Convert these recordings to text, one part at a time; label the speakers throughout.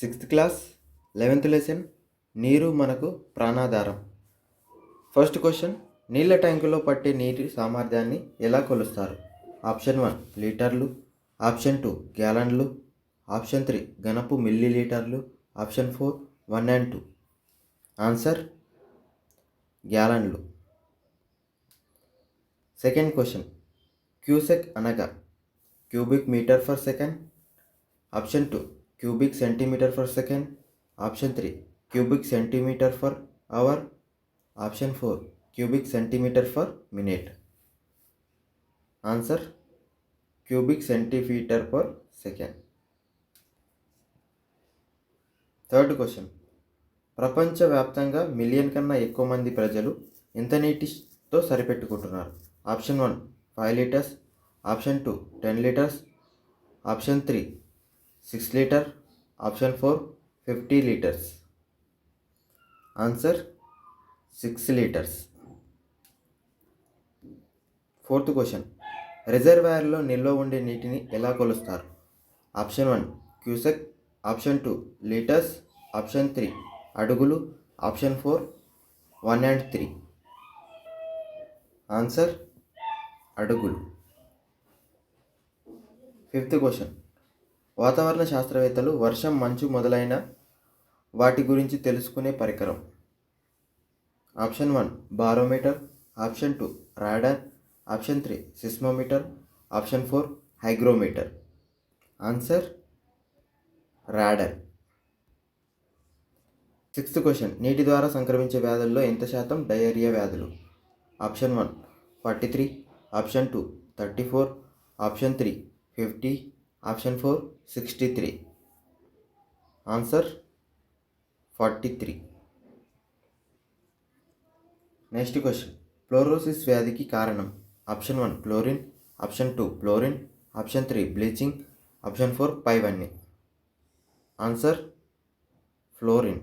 Speaker 1: Sixth class eleventh lesson నీరు మనకు ప్రాణాధారం. ఫస్ట్ క్వశ్చన్ నీళ్ళ ట్యాంకులో పట్టే నీటి సామర్థ్యాన్ని ఎలా కొలుస్తారు? ఆప్షన్ వన్ లీటర్లు. ఆప్షన్ టూ గ్యాలన్లు. ఆప్షన్ త్రీ గణపు మిల్లీ లీటర్లు option four one and two. Answer గ్యాలన్లు. Second question cusec అనగా cubic metre per second. Option two cubic centimetre per second option three. Cubic centimetre per hour option four. Cubic centimetre per minute. Answer? Cubic centimetre per second. Third question. ప్రపంచవ్యాప్తంగా million కన్నా ఎక్కువ మంది ప్రజలు ఎంత నీటితో సరిపెట్టుకుంటున్నారు? Option one five litres. Option two ten litres. Option three six litre option four fifty litres. Answer six litres. Fourth question. రిజర్వాయర్లో నిల్వ ఉండే నీటిని ఎలా కొలుస్తారు? Option one cusec. Option two litres. Option three అడుగులు. Option four one and three. Answer అడుగులు. Fifth question. వాతావరణ శాస్త్రవేత్తలు వర్షం మంచు మొదలైన వాటి గురించి తెలుసుకునే పరికరం. Option one barometer. Option two radar. Option three seismometer. Option four hygrometer. Answer radar. Sixth question నీటి ద్వారా సంక్రమించే వ్యాధుల్లో ఎంత శాతం డయేరియా వ్యాధులు? Option one forty three. Option two thirty four. Option three fifty. Option four sixty three. Answer forty three. Next question. Fluorosis వ్యాధికి కారణం. Option one chlorine. Option two fluorine. Option three bleaching. Option four పైవన్నీ. Answer fluorine.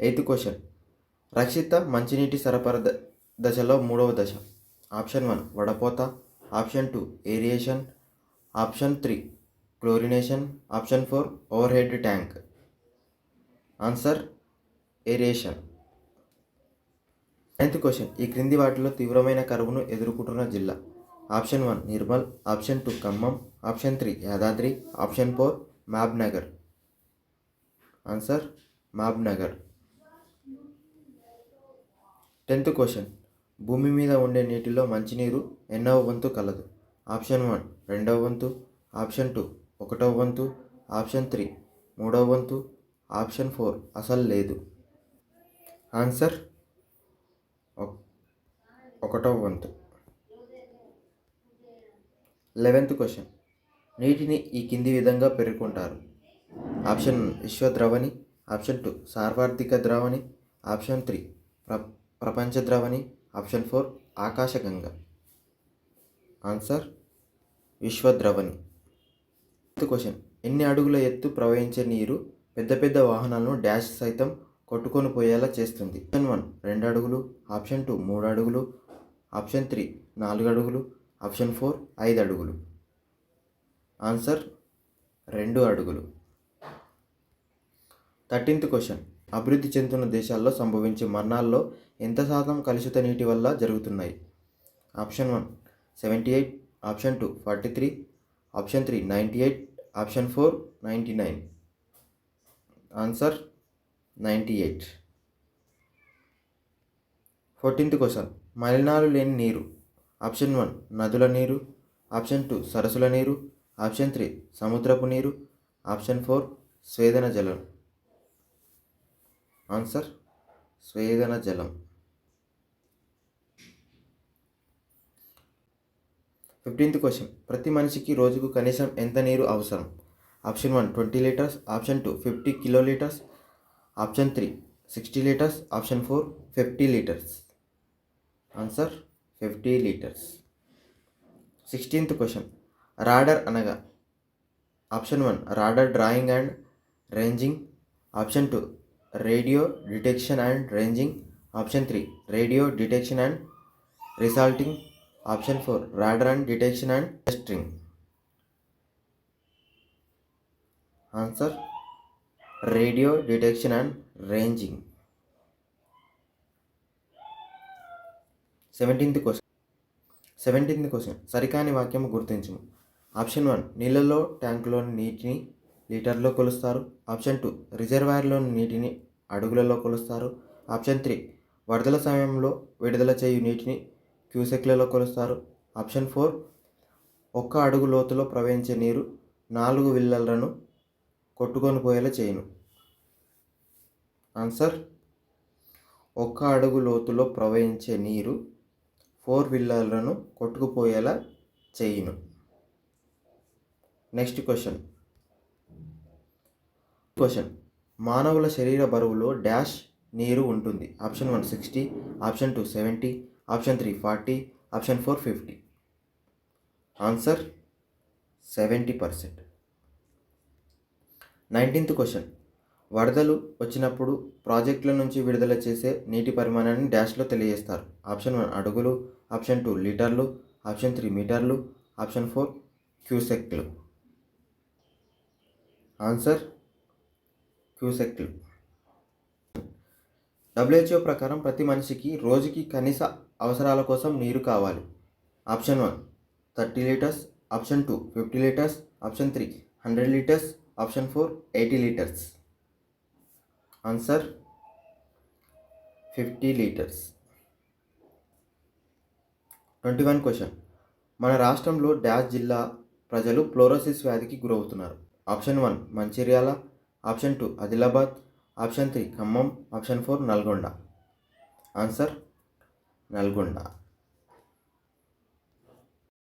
Speaker 1: Eighth question. రక్షిత మంచినీటి సరఫరా ద- దశలో మూడవ దశ. Option one వడపోత. Option two aeration. Option three chlorination. Option four over head tank. Answer aeration ninth question ఈ క్రింది వాటిలో తీవ్రమైన కరువును ఎదుర్కొంటున్న జిల్లా. Option one Nirmal. Option two Khammam. Option three Yadadri. Option four Mahabubnagar answer Mahabubnagar tenth question భూమి మీద ఉండే నీటిలో మంచినీరు ఎన్నో వంతు కలదు. ఆప్షన్ వన్ రెండవ వంతు ఆప్షన్ టూ ఒకటవ వంతు ఆప్షన్ త్రీ మూడవ వంతు ఆప్షన్ ఫోర్ అసలు లేదు. ఆన్సర్ ఒకటవ వంతు. Eleventh question. నీటిని ఈ కింది విధంగా పేర్కొంటారు ఆప్షన్ విశ్వ ద్రవణి ఆప్షన్ టూ సార్వార్థిక ద్రవణి ఆప్షన్ త్రీ ప్ర ప్రపంచ ద్రవణి ఆప్షన్ ఫోర్ ఆకాశగంగ ఆన్సర్ విశ్వద్రవణి. ఫిఫ్త్ క్వశ్చన్ ఎన్ని అడుగుల ఎత్తు ప్రవహించే నీరు పెద్ద పెద్ద వాహనాలను డాష్ సైతం కొట్టుకొని పోయేలా చేస్తుంది? ఆప్షన్ వన్ రెండు అడుగులు. ఆప్షన్ టూ మూడు అడుగులు. ఆప్షన్ త్రీ నాలుగు అడుగులు. ఆప్షన్ ఫోర్ ఐదు అడుగులు. ఆన్సర్ రెండు అడుగులు. థర్టీన్త్ క్వశ్చన్ అభివృద్ధి చెందుతున్న దేశాల్లో సంభవించే మరణాల్లో ఎంత శాతం కలుషిత నీటి వల్ల జరుగుతున్నాయి? Option one seventy eight option two forty three option three ninety eight option four ninety nine. Answer ninety eight. Fourteenth question. మలినాలు లేని నీరు. ఆప్షన్ వన్ నదుల నీరు. ఆప్షన్ టూ సరస్సుల నీరు. ఆప్షన్ త్రీ సముద్రపు నీరు. ఆప్షన్ ఫోర్ స్వేదన జలం. ఆన్సర్ స్వేదన జలం. ఫిఫ్టీన్త్ క్వశ్చన్ ప్రతి మనిషికి రోజుకు కనీసం ఎంత నీరు అవసరం? Option one twenty litres option two fifty kilo litres option three sixty litres option four fifty litres answer fifty litres sixteenth question radar అనగా? Option one radar drawing and ranging option two radio detection and ranging option three radio detection and resulting option four radar and detection and testing answer radio detection and ranging seventeenth question seventeenth question సరికాని వాక్యం గుర్తించము. Option one నీళ్ళలో ట్యాంకులోని నీటిని లీటర్లో కొలుస్తారు. Option two రిజర్వాయర్లోని నీటిని అడుగులలో కొలుస్తారు. Option three వరదల సమయంలో విడుదల చేయు నీటిని క్యూసెక్లలో కొలుస్తారు. ఆప్షన్ ఫోర్ ఒక్క అడుగు లోతులో ప్రవహించే నీరు నాలుగు విల్లలను కొట్టుకొని పోయేలా చేయను. ఆన్సర్ ఒక్క అడుగు లోతులో ప్రవహించే నీరు ఫోర్ విల్లర్లను కొట్టుకుపోయేలా చేయును. Next question. క్వశ్చన్ మానవుల శరీర బరువులో డాష్ నీరు ఉంటుంది. Option one sixty option two seventy option three forty option four fifty. Answer seventy percent. Nineteenth question. వరదలు వచ్చినప్పుడు ప్రాజెక్టుల నుంచి విడుదల చేసే నీటి పరిమాణాన్ని డాష్లో తెలియజేస్తారు. ఆప్షన్ వన్ అడుగులు ఆప్షన్ టూ లీటర్లు ఆప్షన్ త్రీ మీటర్లు ఆప్షన్ ఫోర్ క్యూసెక్లు. ఆన్సర్ క్యూసెక్లు. డబ్ల్యూహెచ్ఓ ప్రకారం ప్రతి మనిషికి రోజుకి కనీస అవసరాల కోసం నీరు కావాలి. Option one thirty litres. Option two fifty litres. Option three hundred litres. Option four eighty litres. Answer fifty litres. Twenty one question. మన రాష్ట్రంలో డ్యాష్ జిల్లా ప్రజలు ఫ్లోరోసిస్ వ్యాధికి గురవుతున్నారు. Option one Mancherial. Option two Adilabad. Option three Khammam. Option four Nalgonda. Answer Nalgonda